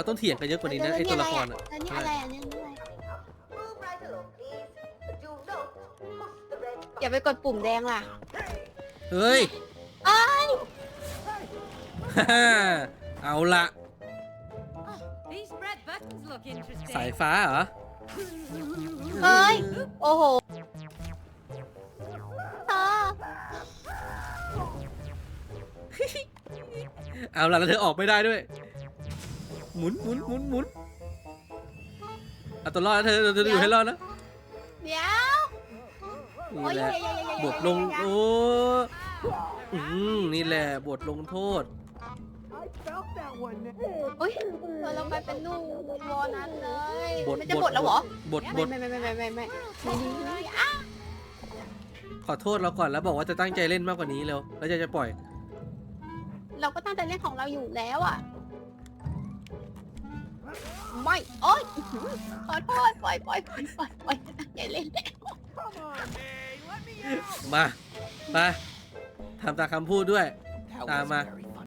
เราต้องเถียงกันเยอะกว่านี้นะไอตัวละครอะอันนี้อะไรอันนี้อะไร Move right along, please. Do not push the red อย่าไปกดปุ่มแดงล่ะเฮ้ย เอ้ยฮ่าเอาละ These red buttons look interesting. สายฟ้าเหรอ เอ้ย โอ้โหเธอเอาละแล้วเธอออกไม่ได้ด้วย หมุนหมุนหมุนหมุนเอาตัวรอดนะเธอเธออยู่ให้รอดนะเดี๋ยวนี่โอ้ยแหละอย่าอย่าอย่าอย่าบทลงโอ้อืมนี่แหละบทลงโทษโอ้ยเธอเราไปเป็นลูกวอนัทเลยบทมันจะบทแล้วเหรอบทบไม่ทไม่ไม่ไม่ไม่ไม่ไม่ไม่ดีไม่ดีอะขอโทษเราก่อนแล้วบอกว่าจะตั้งใจเล่นมากกว่านี้เร็วแล้วจะจะปล่อย เราก็ตั้งใจเล่นของเราอยู่แล้วอะ ไม่โอ้ยขอโทษปล่อยปล่อยปล่อยปล่อยปล่อยตั้งใจเล่นแล้วมา มาทำตามคำพูดด้วย That Ah, was ma. very